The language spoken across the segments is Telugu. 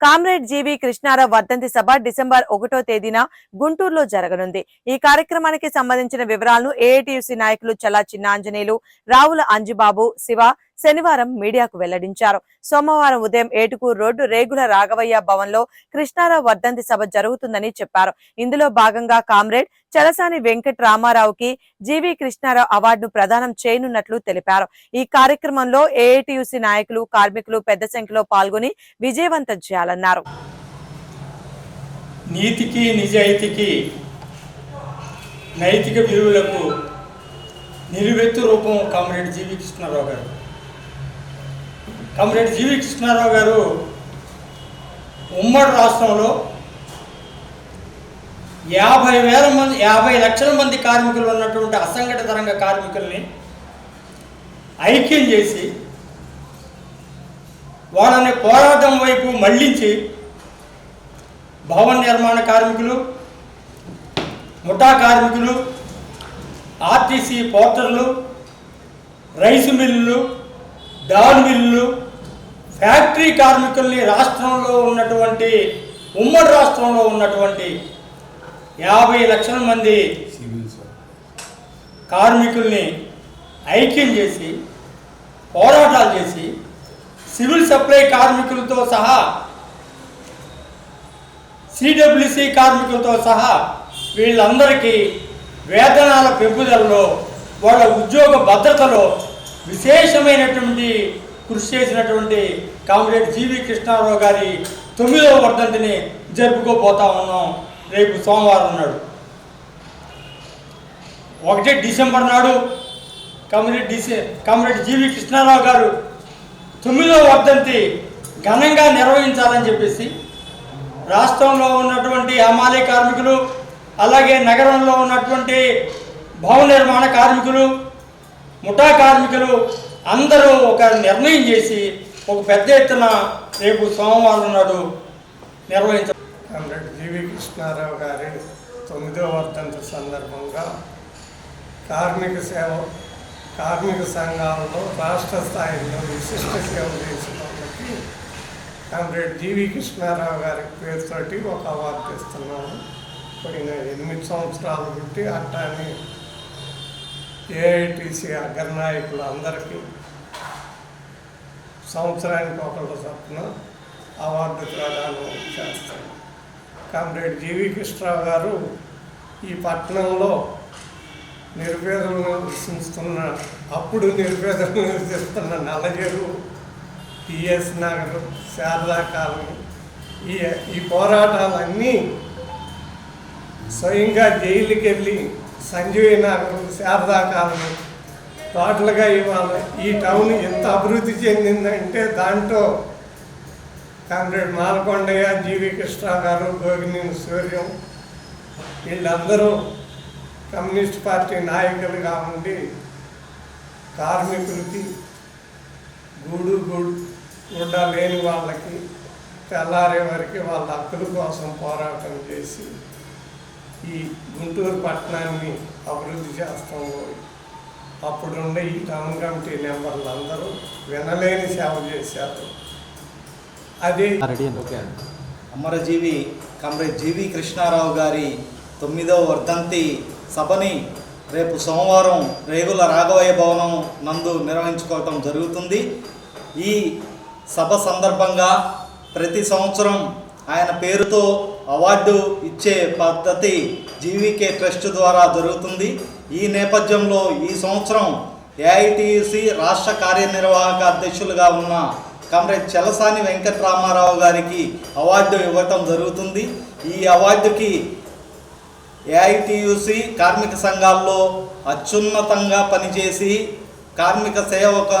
కామ్రేడ్ జీవి కృష్ణారావు వర్ధంతి సభ డిసెంబర్ ఒకటో తేదీన గుంటూరులో జరగనుంది. ఈ కార్యక్రమానికి సంబంధించిన వివరాలను ఏఐటియుసి నాయకులు చలా చిన్నాంజనేయులు రావుల అంజుబాబు శివ శనివారం మీడియాకు వెల్లడించారు. సోమవారం ఉదయం ఏటుకూరు రోడ్డు రేగుల రాఘవయ్య భవన్లో కృష్ణారావు వర్ధంతి సభ జరుగుతుందని చెప్పారు. ఇందులో భాగంగా కామ్రేడ్ చలసాని వెంకట రామారావుకి జీవి కృష్ణారావు అవార్డును ప్రదానం చేయనున్నట్లు తెలిపారు. ఈ కార్యక్రమంలో ఏఐటియుసి నాయకులు కార్మికులు పెద్ద సంఖ్యలో పాల్గొని విజయవంతం చేయాలన్నారు. నీతికి నిజాయితీకి నైతిక విలువలకు నిలువెత్తు రూపం కామ్రేడ్ జీవి కృష్ణారావు గారు. కమ్రేడ్ జీవి కృష్ణారావు గారు ఉమ్మడి రాష్ట్రంలో యాభై వేల మంది యాభై లక్షల మంది కార్మికులు ఉన్నటువంటి అసంఘటిత రంగ కార్మికుల్ని ఐక్యం చేసి వాళ్ళని పోరాటం వైపు మళ్ళించి భవన నిర్మాణ కార్మికులు ముఠా కార్మికులు ఆర్టీసీ పోర్టర్లు రైసు మిల్లులు డాల్ మిల్లులు ఫ్యాక్టరీ కార్మికుల్ని రాష్ట్రంలో ఉన్నటువంటి ఉమ్మడి రాష్ట్రంలో ఉన్నటువంటి యాభై లక్షల మంది కార్మికుల్ని ఐక్యం చేసి పోరాటాలు చేసి సివిల్ సప్లై కార్మికులతో సహా సిడబ్ల్యూసి కార్మికులతో సహా వీళ్ళందరికీ వేతనాల పెంపుదలలో వాళ్ళ ఉద్యోగ భద్రతలో విశేషమైనటువంటి కృషి చేసినటువంటి కామ్రేడ్ జీవి కృష్ణారావు గారి తొమ్మిదవ వర్ధంతిని జరుపుకోపోతా ఉన్నాం. రేపు సోమవారం నాడు. ఒకటి డిసెంబర్ నాడు కామ్రేడ్ డిసె కామ్రేడ్ జీవి కృష్ణారావు గారు తొమ్మిదవ వర్ధంతి ఘనంగా నిర్వహించాలని చెప్పేసి రాష్ట్రంలో ఉన్నటువంటి హమాలీ కార్మికులు అలాగే నగరంలో ఉన్నటువంటి భవన నిర్మాణ కార్మికులు ముఠా కార్మికులు అందరూ ఒక నిర్ణయం చేసి ఒక పెద్ద ఎత్తున రేపు సోమవారం నాడు నిర్వహించ కామ్రేడ్ జీవి కృష్ణారావు గారి తొమ్మిదవ వర్ధంతి సందర్భంగా కార్మిక సేవ కార్మిక సంఘాలలో రాష్ట్ర స్థాయిలో విశిష్ట సేవ చేసిన వాళ్ళకి కామ్రేడ్ జీవి కృష్ణారావు గారి పేరుతోటి ఒక అవార్డు ఇస్తున్నాము పోయిన ఎనిమిది సంవత్సరాలు బట్టి అట్టాని ఏఐటీసీ అగ్రనాయకులు అందరికీ సంవత్సరానికి ఒకళ్ళు చొప్పున అవార్డు ప్రదానం చేస్తాను కామ్రేడ్ జీవి కృష్ణరావు గారు ఈ పట్టణంలో నిరుపేదలను నివసిస్తున్న అప్పుడు నిరుపేదలను నివసిస్తున్న నల్లజెరువు టిఎస్ నగర్ శారదా కాలనీ ఈ ఈ పోరాటాలన్నీ స్వయంగా జైలుకి వెళ్ళి సంజీవి నగర్ శారదా కాలనీ టోటల్గా ఇవాళ ఈ టౌన్ ఎంత అభివృద్ధి చెందిందంటే దాంట్లో కామ్రేడ్ మాలకొండయ్య జీవి కృష్ణ గారు గోగినేని సూర్యం వీళ్ళందరూ కమ్యూనిస్ట్ పార్టీ నాయకులుగా ఉండి కార్మికులకి గూడు గూడు గుడ్డ లేని వాళ్ళకి తెల్లారే వరకు వాళ్ళ హక్కుల కోసం పోరాటం చేసి ఈ గుంటూరు పట్టణాన్ని అభివృద్ధి చేస్తాం అప్పుడుండే ఈ టౌన్ కమిటీ మెంబర్లు అందరూ వినలేని సేవ చేశారు. అది అమరజీవి కామ్రేడ్ జీవి కృష్ణారావు గారి తొమ్మిదవ వర్ధంతి సభని రేపు సోమవారం రేగుల రాఘవయ్య భవనం నందు నిర్వహించుకోవటం జరుగుతుంది. ఈ సభ సందర్భంగా ప్రతి సంవత్సరం ఆయన పేరుతో అవార్డు ఇచ్చే పద్ధతి జీవీకే ట్రస్ట్ ద్వారా జరుగుతుంది. ఈ నేపథ్యంలో ఈ సంవత్సరం ఏఐటిసి రాష్ట్ర కార్యనిర్వాహక అధ్యక్షులుగా ఉన్న కమ్రేడ్ చలసాని వెంకట్రామారావు గారికి అవార్డు ఇవ్వటం జరుగుతుంది. ఈ అవార్డుకి ఏఐటియుసి కార్మిక సంఘాల్లో అత్యున్నతంగా పనిచేసి కార్మిక సేవక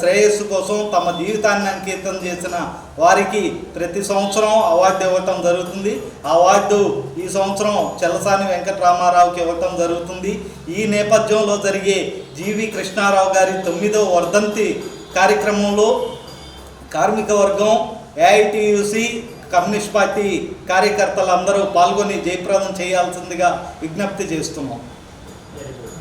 శ్రేయస్సు కోసం తమ జీవితాన్ని అంకితం చేసిన వారికి ప్రతి సంవత్సరం అవార్డు ఇవ్వటం జరుగుతుంది. ఆ అవార్డు ఈ సంవత్సరం చెల్లసాని వెంకటరామారావుకి ఇవ్వటం జరుగుతుంది. ఈ నేపథ్యంలో జరిగే జీవి కృష్ణారావు గారి తొమ్మిదవ వర్ధంతి కార్యక్రమంలో కార్మిక వర్గం ఏఐటియుసి కమ్యూనిస్ట్ పార్టీ కార్యకర్తలందరూ పాల్గొని జయప్రదం చేయాల్సిందిగా విజ్ఞప్తి చేస్తున్నాం.